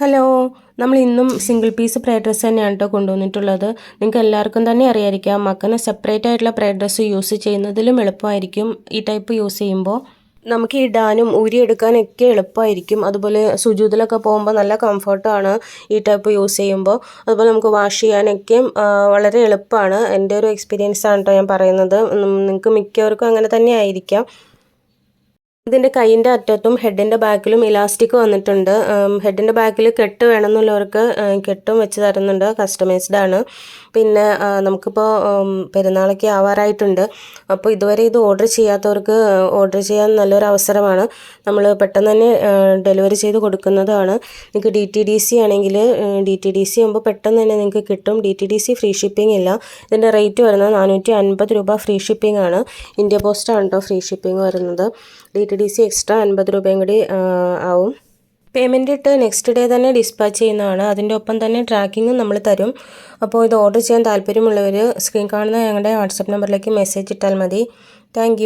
Hello നമ്മൾ ഇന്നും single piece pride dress തന്നെയാണ് കേട്ടോ കൊണ്ടുവന്നിട്ടുള്ളത്. നിങ്ങൾക്ക് എല്ലാവർക്കും തന്നെ അറിയായിരിക്കാം മക്കന് സെപ്പറേറ്റ് ആയിട്ടുള്ള പ്രൈഡ് ഡ്രസ്സ് യൂസ് ചെയ്യുന്നതിലും എളുപ്പമായിരിക്കും ഈ ടൈപ്പ് യൂസ് ചെയ്യുമ്പോൾ നമുക്ക് ഇടാനും ഊരിയെടുക്കാനൊക്കെ എളുപ്പമായിരിക്കും. അതുപോലെ സുജൂതിലൊക്കെ പോകുമ്പോൾ നല്ല കംഫർട്ടാണ് ഈ ടൈപ്പ് യൂസ് ചെയ്യുമ്പോൾ അതുപോലെ നമുക്ക് വാഷ് ചെയ്യാനൊക്കെയും വളരെ എളുപ്പമാണ്. എന്റെ ഒരു എക്സ്പീരിയൻസ് ആണ് കേട്ടോ ഞാൻ പറയുന്നത്. നിങ്ങൾക്ക് മിക്കവർക്കും അങ്ങനെ തന്നെ ആയിരിക്കാം. ഇതിന്റെ കൈയിന്റെ അറ്റത്തും ഹെഡിന്റെ ബാക്കിലും ഇലാസ്റ്റിക് വന്നിട്ടുണ്ട്. ഹെഡിന്റെ ബാക്കിൽ കെട്ട് വേണമെന്നുള്ളവർക്ക് കെട്ടും വെച്ച് തരുന്നുണ്ട്. കസ്റ്റമൈസ്ഡ് ആണ്. പിന്നെ നമുക്കിപ്പോൾ പെരുന്നാളൊക്കെ ആവാറായിട്ടുണ്ട്. അപ്പോൾ ഇതുവരെ ഇത് ഓർഡർ ചെയ്യാത്തവർക്ക് ഓർഡർ ചെയ്യാൻ നല്ലൊരു അവസരമാണ്. നമ്മൾ പെട്ടെന്ന് തന്നെ ഡെലിവറി ചെയ്ത് കൊടുക്കുന്നതാണ്. നിങ്ങൾക്ക് ഡി ടി ഡി സി ആണെങ്കിൽ ഡി ടി ഡി സി ആകുമ്പോൾ പെട്ടെന്ന് തന്നെ നിങ്ങൾക്ക് കിട്ടും. D T D C free shipping ഇല്ല. ഇതിന്റെ റേറ്റ് വരുന്നത് നാനൂറ്റി അൻപത് രൂപ ഫ്രീ ഷിപ്പിംഗ് ആണ്. ഇന്ത്യ പോസ്റ്റ് ആണ് കേട്ടോ ഫ്രീ ഷിപ്പിംഗ് വരുന്നത് D T D C extra അൻപത് രൂപയും കൂടി ആവും. പേയ്മെന്റ് ഇട്ട് നെക്സ്റ്റ് ഡേ തന്നെ ഡിസ്പാച്ച് ചെയ്യുന്നതാണ്. അതിന്റെ ഒപ്പം തന്നെ ട്രാക്കിങ്ങും നമ്മൾ തരും. അപ്പോൾ ഇത് ഓർഡർ ചെയ്യാൻ താല്പര്യമുള്ളവർ സ്ക്രീൻ കാണുന്ന ഞങ്ങളുടെ വാട്സപ്പ് നമ്പറിലേക്ക് മെസ്സേജ് ഇട്ടാൽ മതി. താങ്ക്